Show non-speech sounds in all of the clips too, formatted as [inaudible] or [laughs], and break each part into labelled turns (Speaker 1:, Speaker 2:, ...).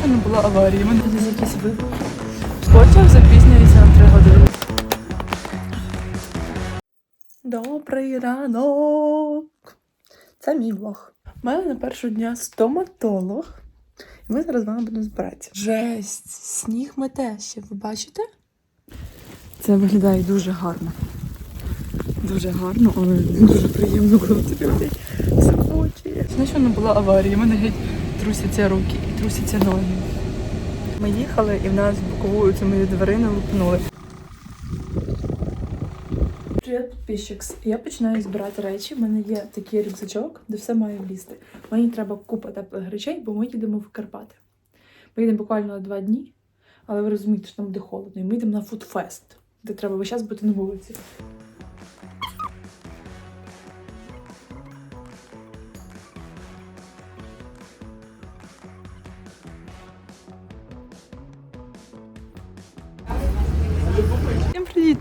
Speaker 1: що не було аварії. Мене десь якісь вибухи. Потяг запізнюється на 3 години. Добрий ранок! Це мій влог. У мене на першого дня стоматолог. І ми зараз з вами будемо збиратися. Жесть! Сніг мете ще, ви бачите? Це виглядає дуже гарно. Дуже гарно, але дуже приємно, коли тобі летять очі. Знаєш, що не було аварії, мене геть трусяться руки і трусяться ноги. Ми їхали і в нас боковою цю мою дварину лупнули. Привіт, підписчикс. Я починаю збирати речі. У мене є такий рюкзачок, де все має влізти. Мені треба купа теплих речей, бо ми їдемо в Карпати. Ми їдемо буквально на два дні, але ви розумієте, що там буде холодно. І ми йдемо на фудфест, де треба весь час бути на вулиці.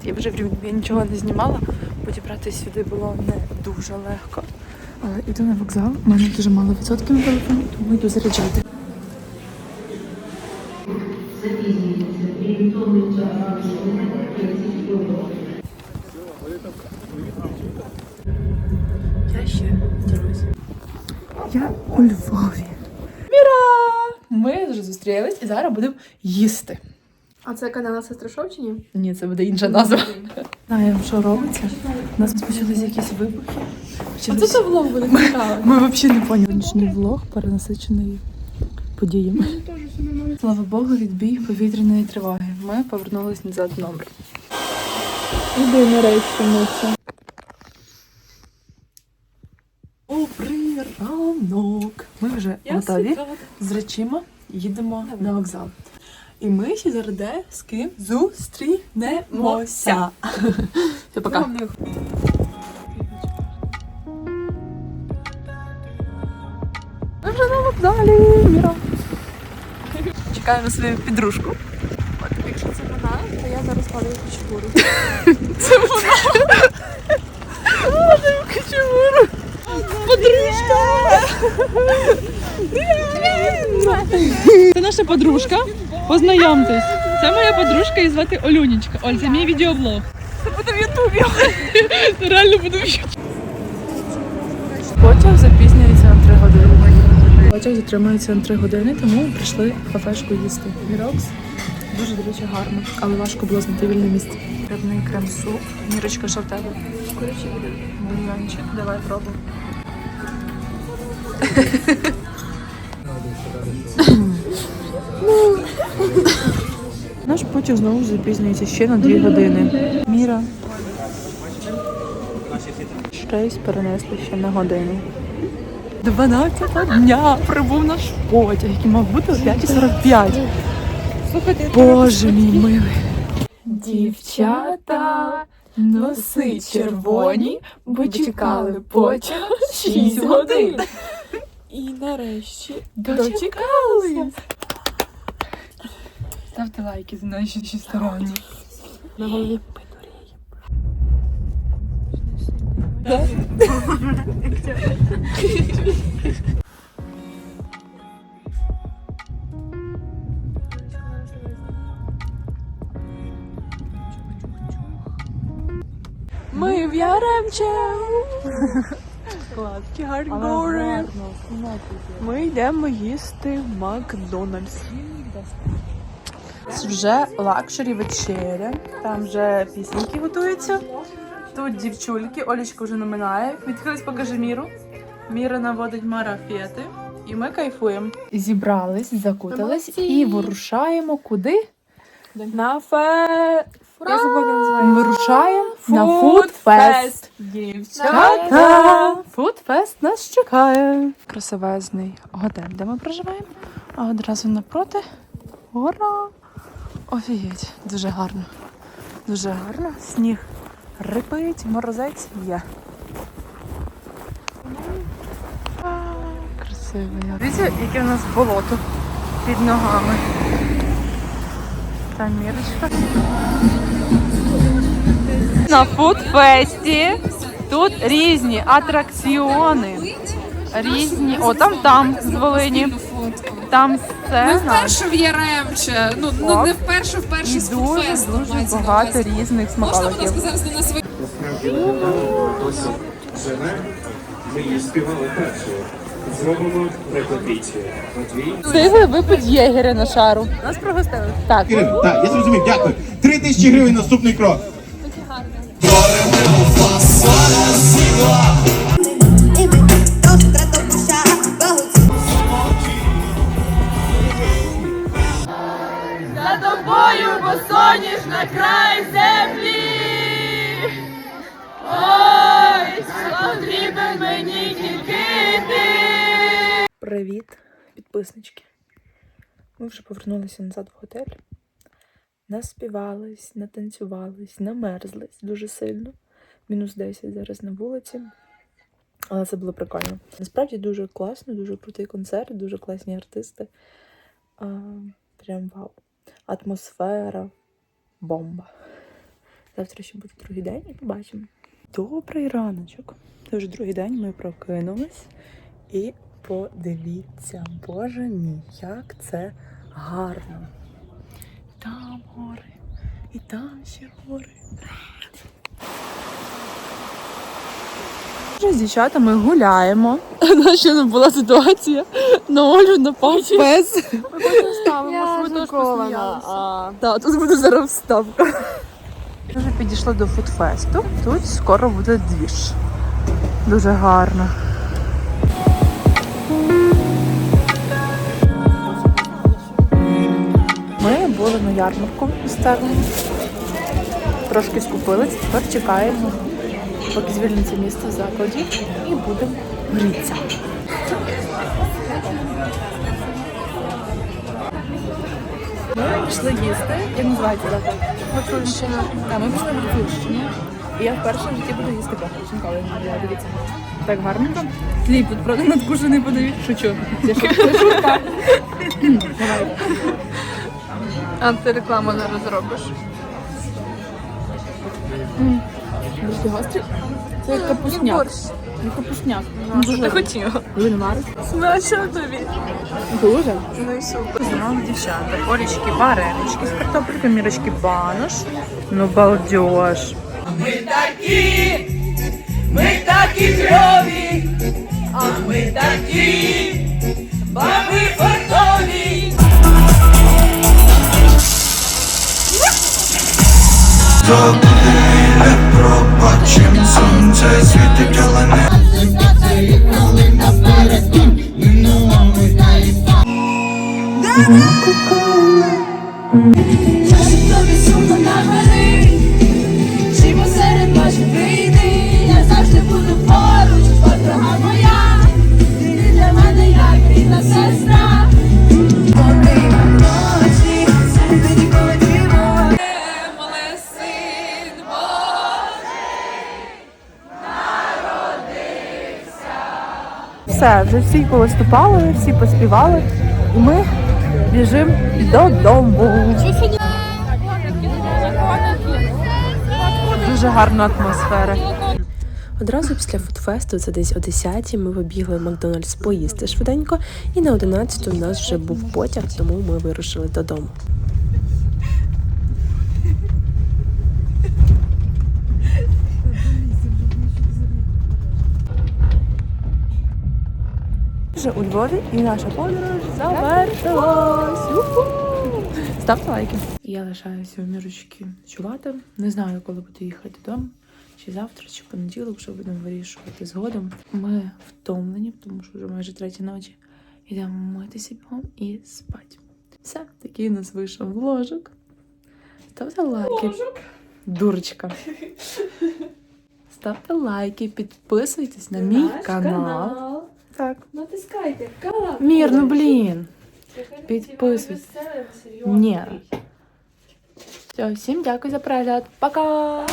Speaker 1: Я вже в Рівні. Нічого не знімала, бо дібратися сюди було не дуже легко. Але йду на вокзал. У мене дуже мало відсотків на телефоні, тому йду заряджати. Я ще в дорозі. Я у Львові. Міра! Ми вже зустрілись і зараз будемо їсти.
Speaker 2: А це канал Сестри чи ні?
Speaker 1: Ні, це буде інша назва. Знаємо, що робиться. У нас почались якісь вибухи.
Speaker 2: А
Speaker 1: Почались-
Speaker 2: це це влог буде цікаво.
Speaker 1: Ми взагалі не поняли. Нічний влог перенасичений подіями. Слава Богу, відбій повітряної тривоги. Ми повернулись назад в номер.
Speaker 2: Іди нарешті миться.
Speaker 1: Добрий ранок. Ми вже готові з речима їдемо на вокзал. І ми ще зараз де з ким зустрінемося. [laughs] Все, пока. Ми вже на вокзалі, Міра. Чекаю на свою підружку.
Speaker 2: Якщо це вона, то я зараз падаю в кучугуру. [laughs]
Speaker 1: Це вона. Вона кочевуру. Подружка.
Speaker 3: Це наша подружка. Познайомтесь. Це моя подружка і звати Олюнічка. Оль, це мій відеоблог.
Speaker 1: Це буде в Ютубі.
Speaker 3: Це реально буде в Ютубі.
Speaker 1: Потяг запізнюється на 3 години. Потяг затримується на 3 години, тому прийшли в кафешку їсти. Вірокс дуже, до речі, гарно, але важко було знайти вільне місце. Рибний крем-суп. Мірочка, що в тебе? Курячий бульйончик. Давай пробуй. [clears throat] Наш потяг знову запізнюється ще на 2 години. Міра. Рейс перенесли ще на годину. 12 дня прибув наш потяг, який мав бути о 5.45. Боже мій милий. Дівчата, носи червоні, бо чекали потяг 6 годин.
Speaker 2: І нарешті
Speaker 1: Дочекались. Ставте лайки за наші сторони.
Speaker 2: на голові.
Speaker 1: Ми в Яремче. Гаргори. Ми йдемо їсти в Макдональдс. Вже лакшері вечеря. Там вже пісеньки готуються. Тут дівчульки, Олечка вже наминає. Відхились, покажи міру. Міра наводить марафети. І ми кайфуємо. Зібрались, закутались і вирушаємо куди? На фе...
Speaker 2: Я забула, як.
Speaker 1: Вирушаємо на фудфест.
Speaker 2: Дівчата.
Speaker 1: Фудфест нас чекає. Красивезний готель, де ми проживаємо. А одразу напроти гора. Офігеть, дуже гарно. Дуже гарно. Сніг рипить, морозець є. Красиво. Дивіться, яке в нас болото під ногами. Та мірочка. На фудфесті тут різні атракціони. Різні. О, там там з Волині.
Speaker 3: Там
Speaker 4: Ми вперше в Яремче. Ну, ну не вперше, вперше
Speaker 3: і
Speaker 4: з
Speaker 3: дуже дуже
Speaker 4: мається на
Speaker 3: багато
Speaker 4: увазі.
Speaker 3: різних
Speaker 4: Можна, будь
Speaker 3: смаколиків.
Speaker 4: ласка, зараз до нас ви...
Speaker 5: Насправді досі. Ми її співали першою. Зробимо репетицію. Матвій.
Speaker 3: Встигли випити єгеря на шару. Нас пригостили. Так.
Speaker 6: гривень. Так, я зрозумів, дякую. Три тисячі гривень наступний крок.
Speaker 7: І
Speaker 3: бо соняш на край землі. Ой, потрібен мені тільки ти.
Speaker 1: Привіт, підписнички. Ми вже повернулися назад в готель. Наспівались, натанцювались, намерзлись дуже сильно. Мінус 10 зараз на вулиці. Але це було прикольно. Насправді дуже класно, дуже крутий концерт, дуже класні артисти. А, прям вау. Атмосфера, бомба. Завтра ще буде другий день і побачимо. Добрий раночок. Вже другий день ми прокинулись. І подивіться, боже мій, як це гарно. Там гори, і там ще гори.
Speaker 3: З дівчатами гуляємо. [laughs] Наша не була ситуація. На Олю напав пес.
Speaker 2: Я шокована.
Speaker 3: Так, тут буде зараз вставка. Ми вже підійшли до фудфесту. Тут скоро буде двіж. Дуже гарно.
Speaker 1: Ми були на ярмарку місцевому. Трошки скупились, тепер чекаємо, поки звільниться місце в закладі, і будемо грітися. Ми пішли їсти. Як називається заклад? Гуцульщина. Так, ми пішли в Гуцульщині. І я вперше в житті буду їсти батьків, коли я не була, дивіться. Так гарненько. Хліб тут, правда, надкушений подають. Шучу. Це шу- це шутка. Давай.
Speaker 2: Антирекламу зараз зробиш.
Speaker 1: Дуже гострі. Це як капустняк.
Speaker 2: Борщ.
Speaker 1: Ну, капустняк.
Speaker 2: Що ти хотіла?
Speaker 1: Марить.
Speaker 2: Смачно тобі.
Speaker 1: Дуже.
Speaker 2: Ну і супер.
Speaker 3: Знали дівчата. Олечки варенички з картопелькою, мірочки банош. Ну балдеж.
Speaker 6: Пробачим сонце світить, але не
Speaker 1: Все, вже всі повиступали, всі поспівали, і ми біжимо додому. Дуже гарна атмосфера.
Speaker 8: Одразу після фудфесту, це десь о 10 ми побігли в Макдональдс поїсти швиденько, і на 11 у нас вже був потяг, тому ми вирушили додому.
Speaker 1: Вже у Львові і наша подорож завершилась. Уху! Ставте лайки. Я лишаюся у мірочки чувати. Не знаю, коли буду їхати додому. Чи завтра, чи понеділок, що будемо вирішувати згодом. Ми втомлені, тому що вже майже третя ночі. Йдемо митися бігом і спати. Все, такий у нас вийшов вложок. Ставте лайки. Дурочка. Ставте лайки, підписуйтесь на мій канал. Так.
Speaker 2: Натискайте.
Speaker 1: Мір, ну блін. Підписуйтесь. Ні. Все, всім дякую за перегляд. Пока!